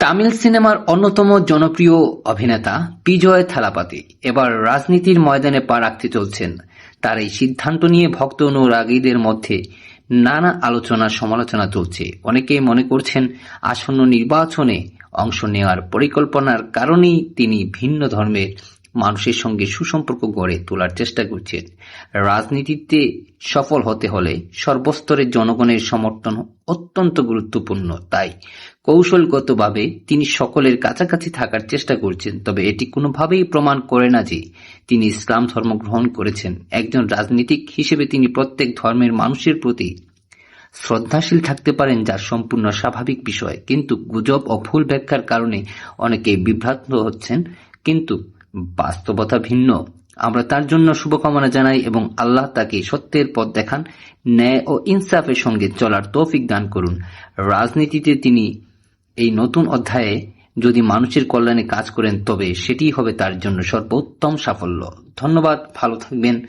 তামিল সিনেমার অন্যতম জনপ্রিয় অভিনেতা বিজয় থালাপাতি এবার রাজনীতির ময়দানে পা রাখতে চলছেন। তার এই সিদ্ধান্ত নিয়ে ভক্ত অনুরাগীদের মধ্যে নানা আলোচনা সমালোচনা চলছে। অনেকেই মনে করছেন, আসন্ন নির্বাচনে অংশ নেওয়ার পরিকল্পনার কারণেই তিনি ভিন্ন ধর্মের মানুষের সঙ্গে সুসম্পর্ক গড়ে তোলার চেষ্টা করছেন রাজনীতিতে সফল হতে হলে সর্বস্তরের জনগণের সমর্থন অত্যন্ত গুরুত্বপূর্ণ, তাই কৌশলগতভাবে তিনি সকলের কাছাকাছি থাকার চেষ্টা করছেন, তবে এটি কোনোভাবেই প্রমাণ করে না যে তিনি ইসলাম ধর্ম গ্রহণ করেছেন। একজন রাজনীতিক হিসেবে তিনি প্রত্যেক ধর্মের মানুষের প্রতি শ্রদ্ধাশীল থাকতে পারেন, যা সম্পূর্ণ স্বাভাবিক বিষয়। কিন্তু গুজব ও ভুল ব্যাখ্যার কারণে অনেকে বিভ্রান্ত হচ্ছেন, কিন্তু বাস্তবতা ভিন্ন। আমরা তার জন্য শুভকামনা জানাই এবং আল্লাহ তাকে সত্যের পথ দেখান, ন্যায় ও ইনসাফের সঙ্গে চলার তৌফিক দান করুন। রাজনীতিতে তিনি এই নতুন অধ্যায়ে যদি মানুষের কল্যাণে কাজ করেন, তবে সেটি হবে তার জন্য সর্বোত্তম সাফল্য। ধন্যবাদ, ভালো থাকবেন।